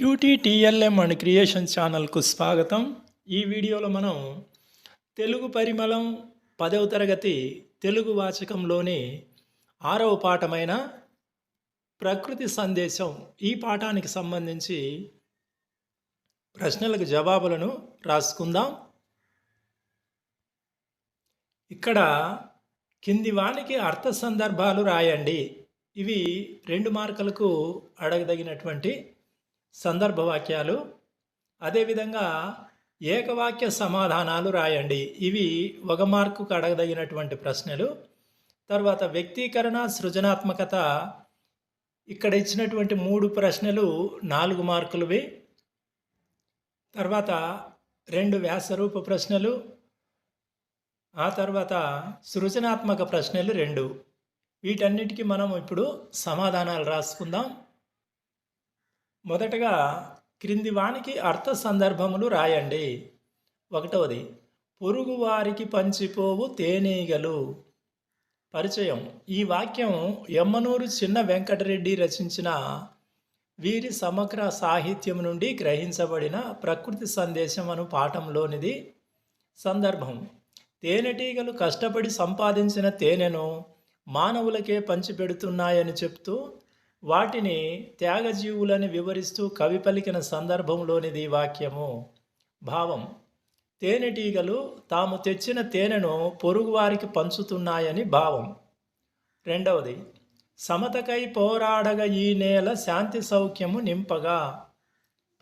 క్యూటీటీఎల్ఎం and creation ఛానల్కు స్వాగతం. ఈ వీడియోలో మనం తెలుగు పరిమళం పదవ తరగతి తెలుగు వాచకంలోని ఆరవ పాఠమైన ప్రకృతి సందేశం ఈ పాఠానికి సంబంధించి ప్రశ్నలకు జవాబులను రాసుకుందాం. ఇక్కడ కింది వానికి అర్థ సందర్భాలు రాయండి. ఇవి రెండు మార్కులకు అడగదగినటువంటి సందర్భ వాక్యాలు. అదేవిధంగా ఏకవాక్య సమాధానాలు రాయండి. ఇవి ఒక మార్కుకు అడగదగినటువంటి ప్రశ్నలు. తర్వాత వ్యక్తీకరణ సృజనాత్మకత ఇక్కడ ఇచ్చినటువంటి మూడు ప్రశ్నలు నాలుగు మార్కులవి. తర్వాత రెండు వ్యాసరూప ప్రశ్నలు. ఆ తర్వాత సృజనాత్మక ప్రశ్నలు రెండు. వీటన్నిటికీ మనం ఇప్పుడు సమాధానాలు రాసుకుందాం. మొదటగా క్రింది వానికి అర్థ సందర్భములు రాయండి. ఒకటవది పొరుగువారికి పంచిపోవు తేనీగలు. పరిచయం ఈ వాక్యం ఎమ్మనూరు చిన్న వెంకటరెడ్డి రచించిన వీరి సమగ్ర సాహిత్యం నుండి గ్రహించబడిన ప్రకృతి సందేశం అను పాఠంలోనిది. సందర్భం తేనెటీగలు కష్టపడి సంపాదించిన తేనెను మానవులకే పంచిపెడుతున్నాయని చెప్తూ వాటిని త్యాగజీవులని వివరిస్తూ కవి పలికిన సందర్భంలోనిది వాక్యము. భావం తేనెటీగలు తాము తెచ్చిన తేనెను పొరుగువారికి పంచుతున్నాయని భావం. రెండవది సమతకై పోరాడగ ఈ నేల శాంతి సౌఖ్యము నింపగా.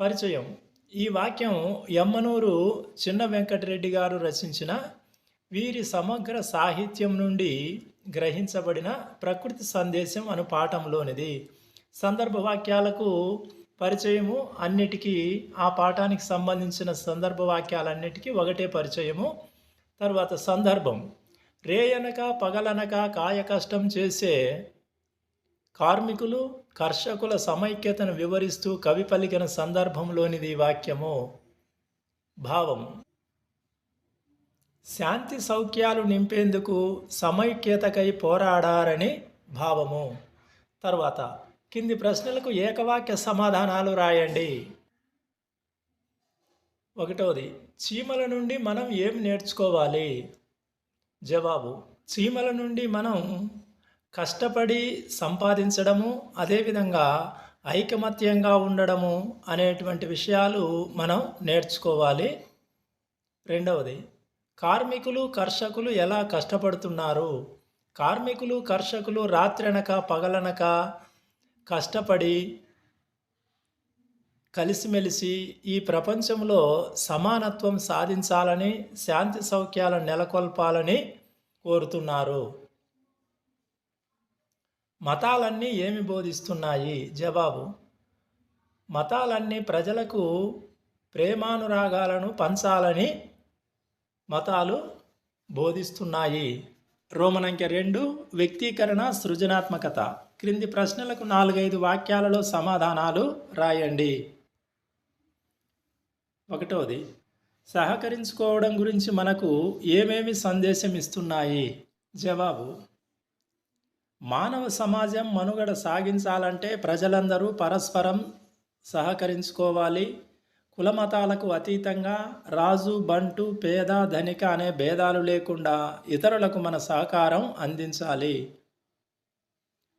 పరిచయం ఈ వాక్యం ఎమ్మనూరు చిన్న వెంకటరెడ్డి గారు రచించిన వీరి సమగ్ర సాహిత్యం నుండి గ్రహించబడిన ప్రకృతి సందేశం అను పాఠంలోనిది. సందర్భ వాక్యాలకు పరిచయము అన్నిటికీ ఆ పాఠానికి సంబంధించిన సందర్భ వాక్యాలన్నిటికీ ఒకటే పరిచయము. తర్వాత సందర్భం. రేయనక పగలనక కాయ కష్టం చేసే కార్మికులు కర్షకుల సమైక్యతను వివరిస్తూ కవి పలికిన సందర్భంలోనిది ఈ వాక్యము. భావం. శాంతి సౌఖ్యాలు నింపేందుకు సమైక్యతకై పోరాడారని భావము. తర్వాత కింది ప్రశ్నలకు ఏకవాక్య సమాధానాలు రాయండి. ఒకటోది చీమల నుండి మనం ఏం నేర్చుకోవాలి? జవాబు చీమల నుండి మనం కష్టపడి సంపాదించడము అదేవిధంగా ఐకమత్యంగా ఉండడము అనేటువంటి విషయాలు మనం నేర్చుకోవాలి. రెండవది కార్మికులు కర్షకులు ఎలా కష్టపడుతున్నారు? కార్మికులు కర్షకులు రాత్రనక పగలనక కష్టపడి కలిసిమెలిసి ఈ ప్రపంచంలో సమానత్వం సాధించాలని శాంతి సౌఖ్యాలను నెలకొల్పాలని కోరుతున్నారు. మతాలన్నీ ఏమి బోధిస్తున్నాయి? జవాబు మతాలన్నీ ప్రజలకు ప్రేమానురాగాలను పంచాలని మతాలు బోధిస్తున్నాయి. రోమనంకె రెండు వ్యక్తీకరణ సృజనాత్మకత. క్రింది ప్రశ్నలకు నాలుగైదు వాక్యాలలో సమాధానాలు రాయండి. ఒకటోది సహకరించుకోవడం గురించి మనకు ఏమేమి సందేశం ఇస్తున్నాయి? జవాబు మానవ సమాజం మనుగడ సాగించాలంటే ప్రజలందరూ పరస్పరం సహకరించుకోవాలి. కులమతాలకు అతీతంగా రాజు బంటు పేద ధనిక అనే భేదాలు లేకుండా ఇతరులకు మన సహకారం అందించాలి.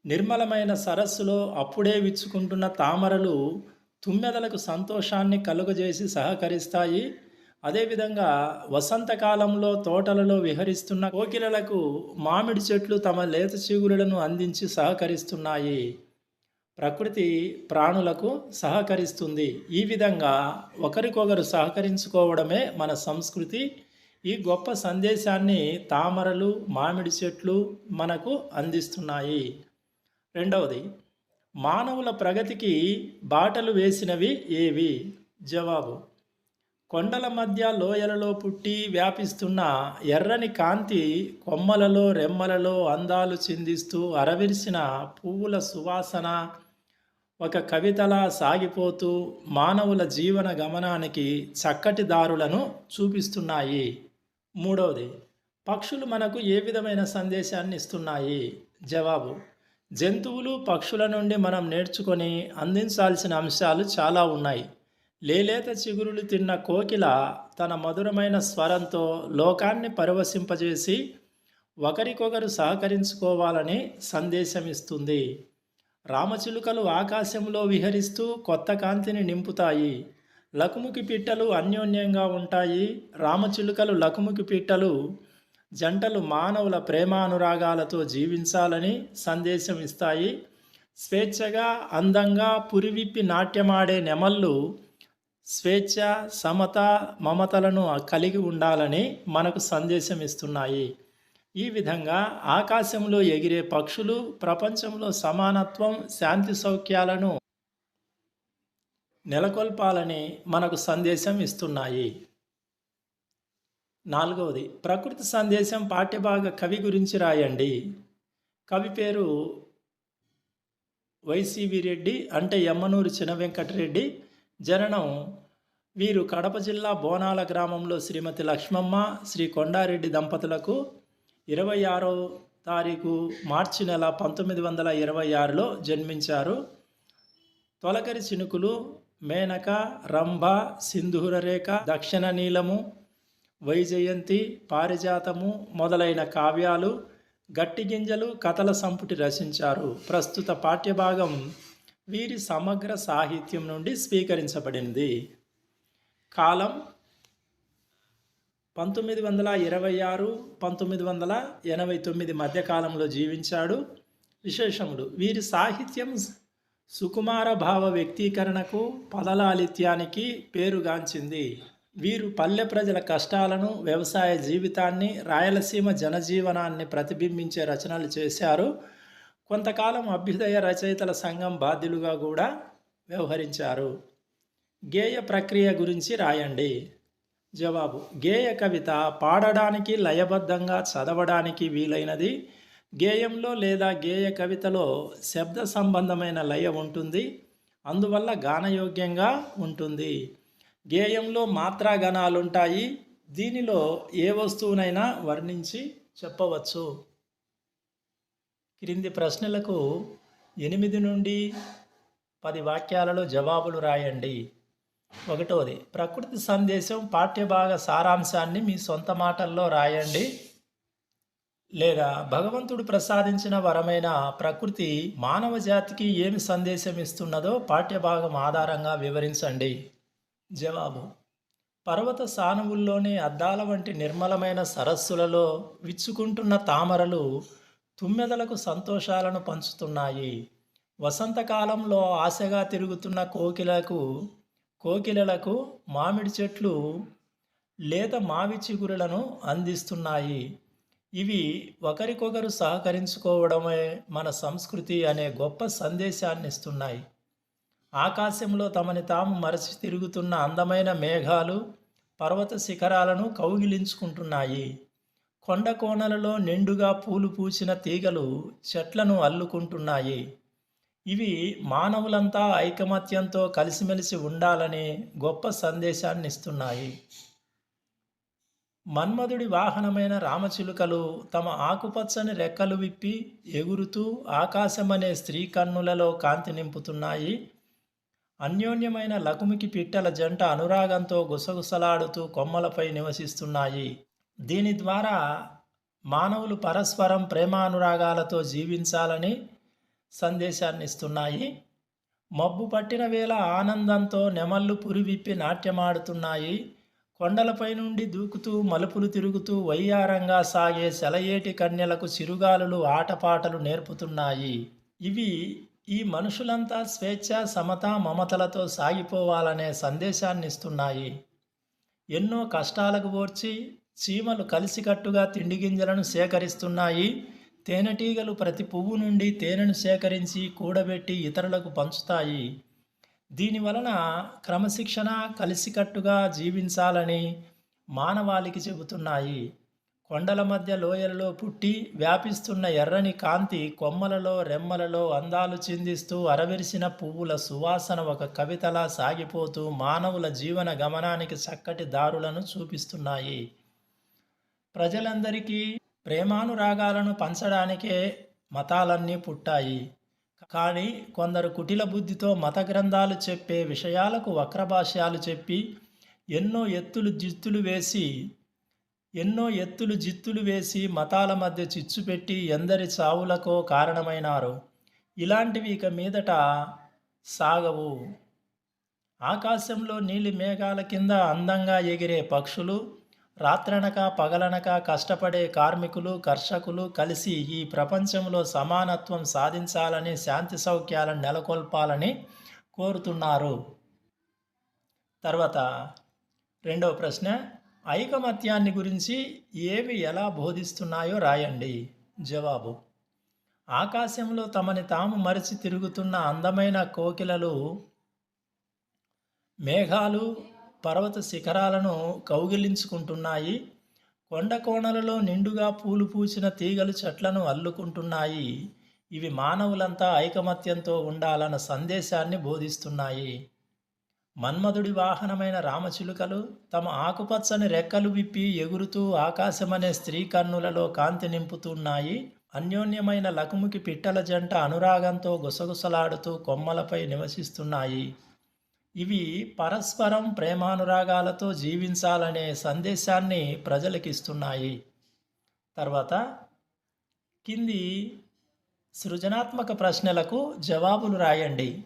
నిర్మలమైన సరస్సులో అప్పుడే విచ్చుకుంటున్న తామరలు తుమ్మెదలకు సంతోషాన్ని కలుగజేసి సహకరిస్తాయి. అదేవిధంగా వసంతకాలంలో తోటలలో విహరిస్తున్న కోకిలలకు మామిడి చెట్లు తమ లేత చిగురులను అందించి సహకరిస్తున్నాయి. ప్రకృతి ప్రాణులకు సహకరిస్తుంది. ఈ విధంగా ఒకరికొకరు సహకరించుకోవడమే మన సంస్కృతి. ఈ గొప్ప సందేశాన్ని తామరలు మామిడి చెట్లు మనకు అందిస్తున్నాయి. రెండవది మానవుల ప్రగతికి బాటలు వేసినవి ఏవి? జవాబు కొండల మధ్య లోయలలో పుట్టి వ్యాపిస్తున్న ఎర్రని కాంతి కొమ్మలలో రెమ్మలలో అందాలు చిందిస్తూ అరవిరిసిన పువ్వుల సువాసన ఒక కవితలా సాగిపోతూ మానవుల జీవన గమనానికి చక్కటి దారులను చూపిస్తున్నాయి. మూడవది పక్షులు మనకు ఏ విధమైన సందేశాన్ని ఇస్తున్నాయి? జవాబు జంతువులు పక్షుల నుండి మనం నేర్చుకొని అందించాల్సిన అంశాలు చాలా ఉన్నాయి. లేలేత చిగురులు తిన్న కోకిల తన మధురమైన స్వరంతో లోకాన్ని పరవశింపజేసి ఒకరికొకరు సహకరించుకోవాలని సందేశం ఇస్తుంది రామచిలుకలు ఆకాశంలో విహరిస్తూ కొత్త కాంతిని నింపుతాయి. లకుముకి పిట్టలు అన్యోన్యంగా ఉంటాయి. రామచిలుకలు లకుముకి పిట్టలు జంటలు మానవుల ప్రేమానురాగాలతో జీవించాలని సందేశం ఇస్తాయి. స్వేచ్ఛగా అందంగా పురివిప్పి నాట్యమాడే నెమళ్ళు స్వేచ్ఛ సమత మమతలను కలిగి ఉండాలని మనకు సందేశం ఇస్తున్నాయి. ఈ విధంగా ఆకాశంలో ఎగిరే పక్షులు ప్రపంచంలో సమానత్వం శాంతి సౌఖ్యాలను నెలకొల్పాలని మనకు సందేశం ఇస్తున్నాయి. నాలుగవది ప్రకృతి సందేశం పాఠ్యభాగ కవి గురించి రాయండి. కవి పేరు వైసీవి రెడ్డి అంటే యమ్మనూరు చిన వెంకటరెడ్డి. జననం వీరు కడప జిల్లా బోనాల గ్రామంలో శ్రీమతి లక్ష్మమ్మ శ్రీ కొండారెడ్డి దంపతులకు. ఇరవై ఆరో తారీఖు మార్చి నెల పంతొమ్మిది వందల ఇరవై ఆరులో జన్మించారు. తొలకరి చినుకులు మేనక రంభ సింధూర రేఖ దక్షిణ నీలము వైజయంతి పారిజాతము మొదలైన కావ్యాలు గట్టి గింజలు కథల సంపుటి రచించారు. ప్రస్తుత పాఠ్యభాగం వీరి సమగ్ర సాహిత్యం నుండి స్వీకరించబడింది. కాలం పంతొమ్మిది వందల ఇరవై ఆరు పంతొమ్మిది వందల ఎనభై తొమ్మిది మధ్యకాలంలో జీవించాడు విశేషములు వీరి సాహిత్యం సుకుమార భావ వ్యక్తీకరణకు పదలాలిత్యానికి పేరుగాంచింది. వీరు పల్లె ప్రజల కష్టాలను వ్యవసాయ జీవితాన్ని రాయలసీమ జనజీవనాన్ని ప్రతిబింబించే రచనలు చేశారు. కొంతకాలం అభ్యుదయ రచయితల సంఘం బాధ్యులుగా కూడా వ్యవహరించారు. గేయ ప్రక్రియ గురించి రాయండి. జవాబు. గేయ కవిత పాడడానికి లయబద్ధంగా చదవడానికి వీలైనది. గేయంలో లేదా గేయ కవితలో శబ్ద సంబంధమైన లయ ఉంటుంది. అందువల్ల గానయోగ్యంగా ఉంటుంది. గేయంలో మాత్రాగణాలుంటాయి. దీనిలో ఏ వస్తువునైనా వర్ణించి చెప్పవచ్చు. క్రింది ప్రశ్నలకు ఎనిమిది నుండి పది వాక్యాలలో జవాబులు రాయండి. ఒకటోది ప్రకృతి సందేశం పాఠ్యభాగ సారాంశాన్ని మీ సొంత మాటల్లో రాయండి. లేదా భగవంతుడు ప్రసాదించిన వరమైన ప్రకృతి మానవ జాతికి ఏమి సందేశం ఇస్తున్నదో పాఠ్యభాగం ఆధారంగా వివరించండి. జవాబు పర్వత సానువుల్లోని అద్దాల వంటి నిర్మలమైన సరస్సులలో విచ్చుకుంటున్న తామరలు తుమ్మెదలకు సంతోషాలను పంచుతున్నాయి. వసంతకాలంలో ఆశగా తిరుగుతున్న కోకిలకు కోకిలలకు మామిడి చెట్లు లేత మావి చిగురులను అందిస్తున్నాయి. ఇవి ఒకరికొకరు సహకరించుకోవడమే మన సంస్కృతి అనే గొప్ప సందేశాన్ని ఇస్తున్నాయి ఆకాశంలో తమని తాము మరచి తిరుగుతున్న అందమైన మేఘాలు పర్వత శిఖరాలను కౌగిలించుకుంటున్నాయి. కొండ కోణలలో నిండుగా పూలు పూచిన తీగలు చెట్లను అల్లుకుంటున్నాయి. ఇవి మానవులంతా ఐకమత్యంతో కలిసిమెలిసి ఉండాలని గొప్ప సందేశాన్ని ఇస్తున్నాయి మన్మధుడి వాహనమైన రామచిలుకలు తమ ఆకుపచ్చని రెక్కలు విప్పి ఎగురుతూ ఆకాశమనే స్త్రీ కన్నులలో కాంతి నింపుతున్నాయి. అన్యోన్యమైన లకుమికి పిట్టల జంట అనురాగంతో గుసగుసలాడుతూ కొమ్మలపై నివసిస్తున్నాయి. దీని ద్వారా మానవులు పరస్పరం ప్రేమానురాగాలతో జీవించాలని సందేశాన్ని ఇస్తున్నాయి మబ్బు పట్టిన వేళ ఆనందంతో నెమళ్ళు పురివిప్పి నాట్యమాడుతున్నాయి. కొండలపై నుండి దూకుతూ మలుపులు తిరుగుతూ వయ్యారంగా సాగే సెలయేటి కన్యలకు చిరుగాలులు ఆటపాటలు నేర్పుతున్నాయి. ఇవి ఈ మనుషులంతా స్వేచ్ఛ సమత మమతలతో సాగిపోవాలనే సందేశాన్ని ఇస్తున్నాయి ఎన్నో కష్టాలకు ఓర్చి చీమలు కలిసికట్టుగా తిండి గింజలను సేకరిస్తున్నాయి. తేనెటీగలు ప్రతి పువ్వు నుండి తేనెను సేకరించి కూడబెట్టి ఇతరులకు పంచుతాయి. దీని వలన క్రమశిక్షణ కలిసికట్టుగా జీవించాలని మానవాళికి చెబుతున్నాయి. కొండల మధ్య లోయలలో పుట్టి వ్యాపిస్తున్న ఎర్రని కాంతి కొమ్మలలో రెమ్మలలో అందాలు చిందిస్తూ అరవిరిసిన పువ్వుల సువాసన ఒక కవితలా సాగిపోతూ మానవుల జీవన గమనానికి చక్కటి దారులను చూపిస్తున్నాయి. ప్రజలందరికీ ప్రేమానురాగాలను పంచడానికే మతాలన్నీ పుట్టాయి. కానీ కొందరు కుటిల బుద్ధితో మత గ్రంథాలు చెప్పే విషయాలకు వక్రభాష్యాలు చెప్పి ఎన్నో ఎత్తులు జిత్తులు వేసి ఎన్నో ఎత్తులు జిత్తులు వేసి మతాల మధ్య చిచ్చు పెట్టి ఎందరి చావులకో కారణమైనారు ఇలాంటివి ఇక మీదట సాగవు. ఆకాశంలో నీలి మేఘాల కింద అందంగా ఎగిరే పక్షులు రాత్రనక పగలనక కష్టపడే కార్మికులు కర్షకులు కలిసి ఈ ప్రపంచంలో సమానత్వం సాధించాలని శాంతి సౌఖ్యాలను నెలకొల్పాలని కోరుతున్నారు. తర్వాత రెండవ ప్రశ్న ఐకమత్యాన్ని గురించి ఏవి ఎలా బోధిస్తున్నాయో రాయండి. జవాబు ఆకాశంలో తమని తాము మరిచి తిరుగుతున్న అందమైన కోకిలలు మేఘాలు పర్వత శిఖరాలను కౌగిలించుకుంటున్నాయి. కొండ కోణలలో నిండుగా పూలు పూసిన తీగలు చెట్లను అల్లుకుంటున్నాయి. ఇవి మానవులంతా ఐకమత్యంతో ఉండాలన్న సందేశాన్ని బోధిస్తున్నాయి. మన్మధుడి వాహనమైన రామచిలుకలు తమ ఆకుపచ్చని రెక్కలు విప్పి ఎగురుతూ ఆకాశమనే స్త్రీ కన్నులలో కాంతి నింపుతున్నాయి. అన్యోన్యమైన లకుముకి పిట్టల జంట అనురాగంతో గుసగుసలాడుతూ కొమ్మలపై నివసిస్తున్నాయి. ఇవి పరస్పరం ప్రేమానురాగాలతో జీవించాలనే సందేశాన్ని ప్రజలకిస్తున్నాయి. తర్వాత కింది సృజనాత్మక ప్రశ్నలకు జవాబులు రాయండి.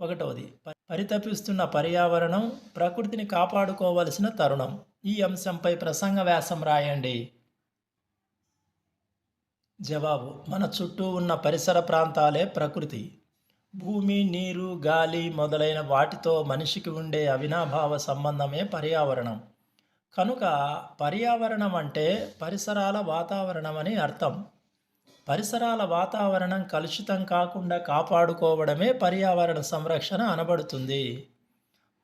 ఒకటవది పరితపిస్తున్న పర్యావరణం ప్రకృతిని కాపాడుకోవలసిన తరుణం. ఈ అంశంపై ప్రసంగ వ్యాసం రాయండి. జవాబు మన చుట్టూ ఉన్న పరిసర ప్రాంతాలే ప్రకృతి. భూమి నీరు గాలి మొదలైన వాటితో మనిషికి ఉండే అవినాభావ సంబంధమే పర్యావరణం. కనుక పర్యావరణం అంటే పరిసరాల వాతావరణం అని అర్థం. పరిసరాల వాతావరణం కలుషితం కాకుండా కాపాడుకోవడమే పర్యావరణ సంరక్షణ అనబడుతుంది.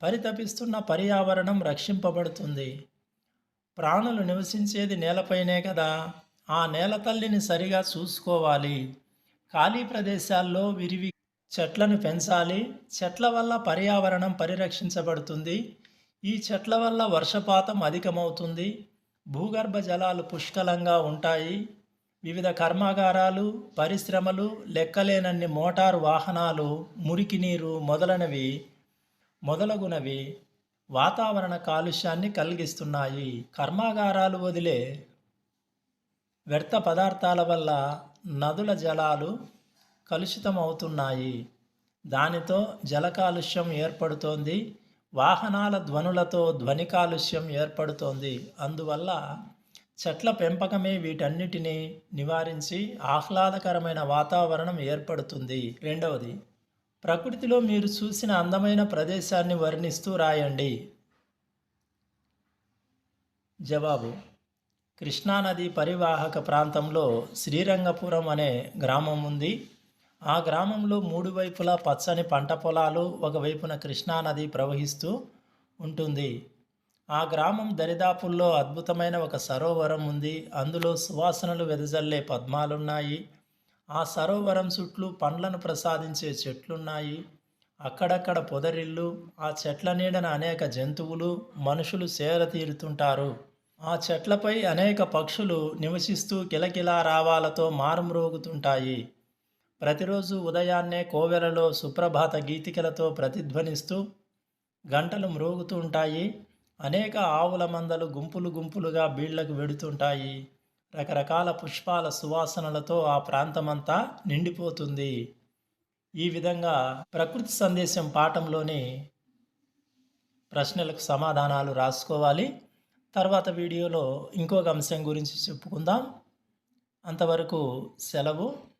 పరితపిస్తున్న పర్యావరణం రక్షింపబడుతుంది. ప్రాణులు నివసించేది నేలపైనే కదా. ఆ నేల తల్లిని సరిగా చూసుకోవాలి. ఖాళీ ప్రదేశాల్లో విరివి చెట్లను పెంచాలి. చెట్ల వల్ల పర్యావరణం పరిరక్షించబడుతుంది. ఈ చెట్ల వల్ల వర్షపాతం అధికమవుతుంది. భూగర్భ జలాలు పుష్కలంగా ఉంటాయి. వివిధ కర్మాగారాలు పరిశ్రమలు లెక్కలేనన్ని మోటారు వాహనాలు మురికి నీరు మొదలైనవి మొదలగునవి వాతావరణ కాలుష్యాన్ని కలిగిస్తున్నాయి. కర్మాగారాలు వదిలే వ్యర్థ పదార్థాల వల్ల నదుల జలాలు కలుషితమవుతున్నాయి. దానితో జల కాలుష్యం ఏర్పడుతోంది. వాహనాల ధ్వనులతో ధ్వని కాలుష్యం ఏర్పడుతోంది. అందువల్ల చెట్ల పెంపకమే వీటన్నిటినీ నివారించి ఆహ్లాదకరమైన వాతావరణం ఏర్పడుతుంది. రెండవది ప్రకృతిలో మీరు చూసిన అందమైన ప్రదేశాన్ని వర్ణిస్తూ రాయండి. జవాబు కృష్ణానది పరివాహక ప్రాంతంలో శ్రీరంగపురం అనే గ్రామం ఉంది. ఆ గ్రామంలో మూడు వైపులా పచ్చని పంట పొలాలు ఒకవైపున కృష్ణానది ప్రవహిస్తూ ఉంటుంది. ఆ గ్రామం దరిదాపుల్లో అద్భుతమైన ఒక సరోవరం ఉంది. అందులో సువాసనలు వెదజల్లే పద్మాలున్నాయి. ఆ సరోవరం చుట్టూ పండ్లను ప్రసాదించే చెట్లున్నాయి. అక్కడక్కడ పొదరిల్లు ఆ చెట్ల నీడన అనేక జంతువులు మనుషులు సేర తీరుతుంటారు. ఆ చెట్లపై అనేక పక్షులు నివసిస్తూ కిలకిలా రావాలతో మారుమ్రోగుతుంటాయి. ప్రతిరోజు ఉదయాన్నే కోవెలలో సుప్రభాత గీతికలతో ప్రతిధ్వనిస్తూ గంటలు మ్రోగుతూ ఉంటాయి. అనేక ఆవుల మందలు గుంపులు గుంపులుగా బీళ్ళకు వెడుతుంటాయి. రకరకాల పుష్పాల సువాసనలతో ఆ ప్రాంతమంతా నిండిపోతుంది. ఈ విధంగా ప్రకృతి సందేశం పాఠంలోని ప్రశ్నలకు సమాధానాలు రాసుకోవాలి. తర్వాత వీడియోలో ఇంకొక అంశం గురించి చెప్పుకుందాం. అంతవరకు సెలవు.